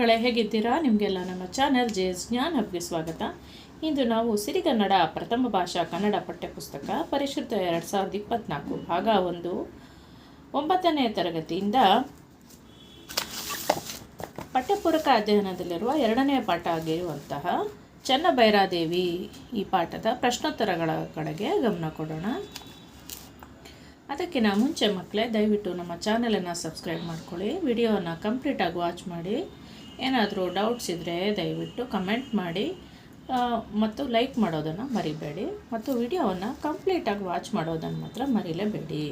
ಮಕ್ಕಳೇ, ಹೇಗಿದ್ದೀರಾ? ನಿಮಗೆಲ್ಲ ನಮ್ಮ ಚಾನಲ್ ಜೆ ಜ್ಞಾನ್ ಹಬ್ಗೆ ಸ್ವಾಗತ. ಇಂದು ನಾವು ಸಿರಿಗನ್ನಡ ಪ್ರಥಮ ಭಾಷಾ ಕನ್ನಡ ಪಠ್ಯಪುಸ್ತಕ ಪರಿಶುದ್ಧ ಎರಡು ಸಾವಿರದ ಇಪ್ಪತ್ತ್ನಾಲ್ಕು ಭಾಗ ಒಂದು, ಒಂಬತ್ತನೇ ತರಗತಿಯಿಂದ ಪಠ್ಯಪೂರಕ ಅಧ್ಯಯನದಲ್ಲಿರುವ ಎರಡನೇ ಪಾಠ ಆಗಿರುವಂತಹ ಚನ್ನಭೈರಾದೇವಿ ಈ ಪಾಠದ ಪ್ರಶ್ನೋತ್ತರಗಳ ಕಡೆಗೆ ಗಮನ ಕೊಡೋಣ. ಅದಕ್ಕಿಂತ ಮುಂಚೆ ಮಕ್ಕಳೇ, ದಯವಿಟ್ಟು ನಮ್ಮ ಚಾನಲನ್ನು ಸಬ್ಸ್ಕ್ರೈಬ್ ಮಾಡ್ಕೊಳ್ಳಿ. ವಿಡಿಯೋನ ಕಂಪ್ಲೀಟಾಗಿ ವಾಚ್ ಮಾಡಿ. ಏನಾದರೂ ಡೌಟ್ಸ್ ಇದ್ದರೆ ದಯವಿಟ್ಟು ಕಮೆಂಟ್ ಮಾಡಿ ಮತ್ತು ಲೈಕ್ ಮಾಡೋದನ್ನು ಮರಿಬೇಡಿ, ಮತ್ತು ವಿಡಿಯೋವನ್ನು ಕಂಪ್ಲೀಟಾಗಿ ವಾಚ್ ಮಾಡೋದನ್ನು ಮಾತ್ರ ಮರಿಲೇಬೇಡಿ.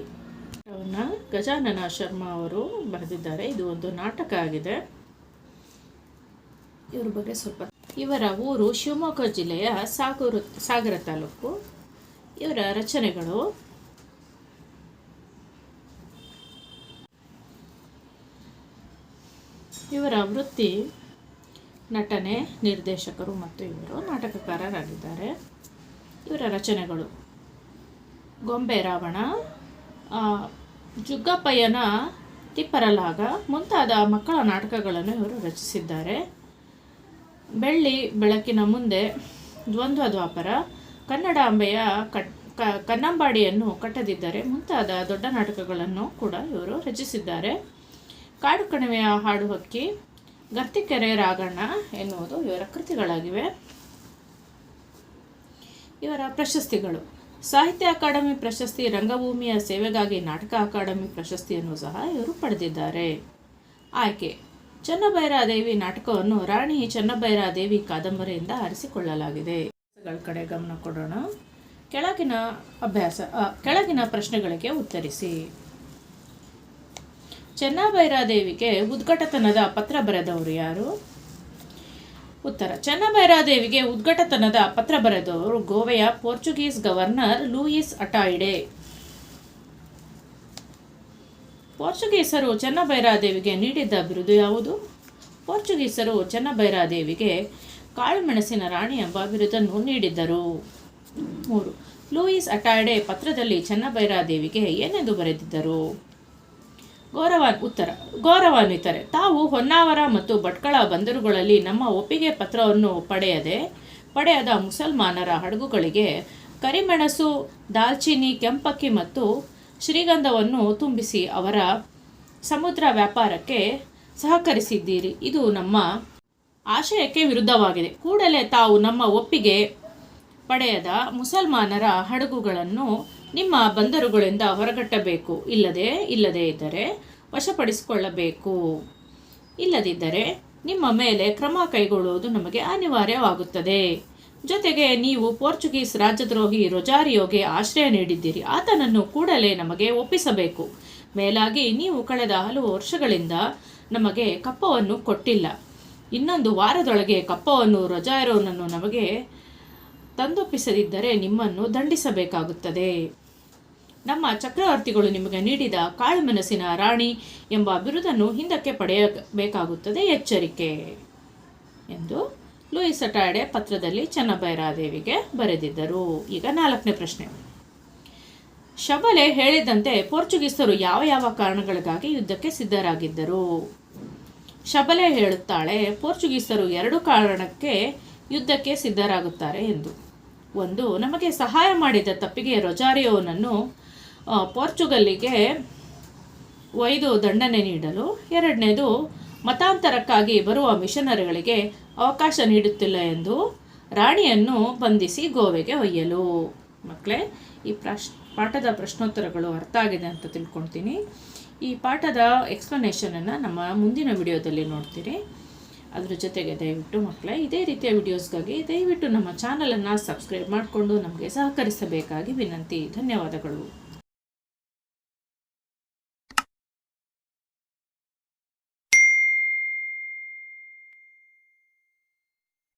ಗಜಾನನ ಶರ್ಮಾ ಅವರು ಬರೆದಿದ್ದಾರೆ. ಇದು ಒಂದು ನಾಟಕ ಆಗಿದೆ. ಇವ್ರ ಬಗ್ಗೆ ಸ್ವಲ್ಪ ಇವರ ಊರು ಶಿವಮೊಗ್ಗ ಜಿಲ್ಲೆಯ ಸಾಗರ ಸಾಗರ ತಾಲೂಕು. ಇವರ ರಚನೆಗಳು ಇವರ ವೃತ್ತಿ ನಟನೆ, ನಿರ್ದೇಶಕರು ಮತ್ತು ಇವರು ನಾಟಕಕಾರರಾಗಿದ್ದಾರೆ. ಇವರ ರಚನೆಗಳು ಗೊಂಬೆ ರಾವಣ ಜುಗ್ಗಪ್ಪಯ್ಯನ ತಿಪ್ಪರಲಾಗ ಮುಂತಾದ ಮಕ್ಕಳ ನಾಟಕಗಳನ್ನು ಇವರು ರಚಿಸಿದ್ದಾರೆ. ಬೆಳ್ಳಿ ಬೆಳಕಿನ ಮುಂದೆ ದ್ವಂದ್ವ ದ್ವಾಪರ ಕನ್ನಡಾಂಬೆಯ ಕಟ್ ಕನ್ನಂಬಾಡಿಯನ್ನು ಕಟ್ಟದಿದ್ದರೆ ಮುಂತಾದ ದೊಡ್ಡ ನಾಟಕಗಳನ್ನು ಕೂಡ ಇವರು ರಚಿಸಿದ್ದಾರೆ. ಕಾಡು ಕಣಿವೆಯ ಹಾಡು ಹಕ್ಕಿ ಗರ್ತಿಕೆರೆ ರಾಗಣ್ಣ ಎನ್ನುವುದು ಇವರ ಕೃತಿಗಳಾಗಿವೆ. ಇವರ ಪ್ರಶಸ್ತಿಗಳು. ಸಾಹಿತ್ಯ ಅಕಾಡೆಮಿ ಪ್ರಶಸ್ತಿ ರಂಗಭೂಮಿಯ ಸೇವೆಗಾಗಿ ನಾಟಕ ಅಕಾಡೆಮಿ ಪ್ರಶಸ್ತಿಯನ್ನು ಸಹ ಇವರು ಪಡೆದಿದ್ದಾರೆ. ಆಯ್ಕೆ. ಚನ್ನಭೈರಾದೇವಿ ನಾಟಕವನ್ನು ರಾಣಿ ಚನ್ನಭೈರಾದೇವಿ ಕಾದಂಬರಿಯಿಂದ ಆರಿಸಿಕೊಳ್ಳಲಾಗಿದೆ. ಕಡೆ ಗಮನ ಕೊಡೋಣ. ಕೆಳಗಿನ ಅಭ್ಯಾಸ ಕೆಳಗಿನ ಪ್ರಶ್ನೆಗಳಿಗೆ ಉತ್ತರಿಸಿ. ಚೆನ್ನಭೈರಾದೇವಿಗೆ ಉದ್ಘಟತನದ ಪತ್ರ ಬರೆದವರು ಯಾರು? ಉತ್ತರ ಚೆನ್ನಭೈರಾದೇವಿಗೆ ಉದ್ಘಟತನದ ಪತ್ರ ಬರೆದವರು ಗೋವೆಯ ಪೋರ್ಚುಗೀಸ್ ಗವರ್ನರ್ ಲೂಯಿಸ್ ಅಟಾಯ್ಡೆ. ಪೋರ್ಚುಗೀಸರು ಚೆನ್ನಭೈರಾದೇವಿಗೆ ನೀಡಿದ್ದ ಬಿರುದು ಯಾವುದು? ಪೋರ್ಚುಗೀಸರು ಚೆನ್ನಭೈರಾದೇವಿಗೆ ಕಾಳುಮೆಣಸಿನ ರಾಣಿ ಎಂಬ ಬಿರುದನ್ನು ನೀಡಿದ್ದರು. ಮೂರು, ಲೂಯಿಸ್ ಅಟಾಯ್ಡೆ ಪತ್ರದಲ್ಲಿ ಚೆನ್ನಭೈರಾದೇವಿಗೆ ಏನೆಂದು ಬರೆದಿದ್ದರು? ಗೌರವ ಉತ್ತರ ಗೌರವಾನ್ವಿತರೆ ತಾವು ಹೊನ್ನಾವರ ಮತ್ತು ಭಟ್ಕಳ ಬಂದರುಗಳಲ್ಲಿ ನಮ್ಮ ಒಪ್ಪಿಗೆ ಪತ್ರವನ್ನು ಪಡೆಯದೆ, ಪಡೆಯದ ಮುಸಲ್ಮಾನರ ಹಡಗುಗಳಿಗೆ ಕರಿಮೆಣಸು ದಾಲ್ಚಿನ್ನಿ ಕೆಂಪಕ್ಕಿ ಮತ್ತು ಶ್ರೀಗಂಧವನ್ನು ತುಂಬಿಸಿ ಅವರ ಸಮುದ್ರ ವ್ಯಾಪಾರಕ್ಕೆ ಸಹಕರಿಸಿದ್ದೀರಿ. ಇದು ನಮ್ಮ ಆಶಯಕ್ಕೆ ವಿರುದ್ಧವಾಗಿದೆ. ಕೂಡಲೇ ತಾವು ನಮ್ಮ ಒಪ್ಪಿಗೆ ಪಡೆಯದ ಮುಸಲ್ಮಾನರ ಹಡಗುಗಳನ್ನು ನಿಮ್ಮ ಬಂದರುಗಳಿಂದ ಹೊರಗಟ್ಟಬೇಕು. ಇಲ್ಲದೆ, ಇಲ್ಲದೇ ಇದ್ದರೆ ವಶಪಡಿಸಿಕೊಳ್ಳಬೇಕು. ಇಲ್ಲದಿದ್ದರೆ ನಿಮ್ಮ ಮೇಲೆ ಕ್ರಮ ಕೈಗೊಳ್ಳುವುದು ನಮಗೆ ಅನಿವಾರ್ಯವಾಗುತ್ತದೆ. ಜೊತೆಗೆ ನೀವು ಪೋರ್ಚುಗೀಸ್ ರಾಜದ್ರೋಹಿ ರೊಜಾರಿಯೋಗೆ ಆಶ್ರಯ ನೀಡಿದ್ದೀರಿ. ಆತನನ್ನು ಕೂಡಲೇ ನಮಗೆ ಒಪ್ಪಿಸಬೇಕು. ಮೇಲಾಗಿ ನೀವು ಕಳೆದ ಹಲವು ವರ್ಷಗಳಿಂದ ನಮಗೆ ಕಪ್ಪವನ್ನು ಕೊಟ್ಟಿಲ್ಲ. ಇನ್ನೊಂದು ವಾರದೊಳಗೆ ಕಪ್ಪವನ್ನು ರೊಜಾರೋನನ್ನು ನಮಗೆ ತಂದೊಪ್ಪಿಸದಿದ್ದರೆ ನಿಮ್ಮನ್ನು ದಂಡಿಸಬೇಕಾಗುತ್ತದೆ. ನಮ್ಮ ಚಕ್ರವರ್ತಿಗಳು ನಿಮಗೆ ನೀಡಿದ ಕಾಳುಮೆಣಸಿನ ರಾಣಿ ಎಂಬ ಬಿರುದನ್ನು ಹಿಂದಕ್ಕೆ ಪಡೆಯಬೇಕಾಗುತ್ತದೆ. ಎಚ್ಚರಿಕೆ ಎಂದು ಲೂಯಿಸ್ ಅಟಾಡೆ ಪತ್ರದಲ್ಲಿ ಚನ್ನಭೈರಾದೇವಿಗೆ ಬರೆದಿದ್ದರು. ಈಗ ನಾಲ್ಕನೇ ಪ್ರಶ್ನೆ. ಶಬಲೆ ಹೇಳಿದಂತೆ ಪೋರ್ಚುಗೀಸರು ಯಾವ ಯಾವ ಕಾರಣಗಳಿಗಾಗಿ ಯುದ್ಧಕ್ಕೆ ಸಿದ್ಧರಾಗಿದ್ದರು? ಶಬಲೆ ಹೇಳುತ್ತಾಳೆ, ಪೋರ್ಚುಗೀಸರು ಎರಡು ಕಾರಣಕ್ಕೆ ಯುದ್ಧಕ್ಕೆ ಸಿದ್ಧರಾಗುತ್ತಾರೆ ಎಂದು. ಒಂದು ನಮಗೆ ಸಹಾಯ ಮಾಡಿದ ತಪ್ಪಿಗೆ ರೊಜಾರಿಯೋನನ್ನು ಪೋರ್ಚುಗಲ್ಲಿಗೆ ಒಯ್ದು ದಂಡನೆ ನೀಡಲು, ಎರಡನೇದು ಮತಾಂತರಕ್ಕಾಗಿ ಬರುವ ಮಿಷನರಿಗಳಿಗೆ ಅವಕಾಶ ನೀಡುತ್ತಿಲ್ಲ ಎಂದು ರಾಣಿಯನ್ನು ಬಂಧಿಸಿ ಗೋವೆಗೆ ಒಯ್ಯಲು. ಮಕ್ಕಳೇ, ಈ ಪ್ರಶ್, ಪಾಠದ ಪ್ರಶ್ನೋತ್ತರಗಳು ಅರ್ಥ ಆಗಿದೆ ಅಂತ ತಿಳ್ಕೊಳ್ತೀನಿ. ಈ ಪಾಠದ ಎಕ್ಸ್ಪ್ಲನೇಷನನ್ನು ನಮ್ಮ ಮುಂದಿನ ವಿಡಿಯೋದಲ್ಲಿ ನೋಡ್ತೀರಿ. ಅದ್ರ ಜೊತೆಗೆ ದಯವಿಟ್ಟು ಮಕ್ಕಳೇ, ಇದೇ ರೀತಿಯ ವಿಡಿಯೋಸ್ಗಾಗಿ ದಯವಿಟ್ಟು ನಮ್ಮ ಚಾನಲನ್ನು ಸಬ್ಸ್ಕ್ರೈಬ್ ಮಾಡಿಕೊಂಡು ನಮಗೆ ಸಹಕರಿಸಬೇಕಾಗಿ ವಿನಂತಿ. ಧನ್ಯವಾದಗಳು.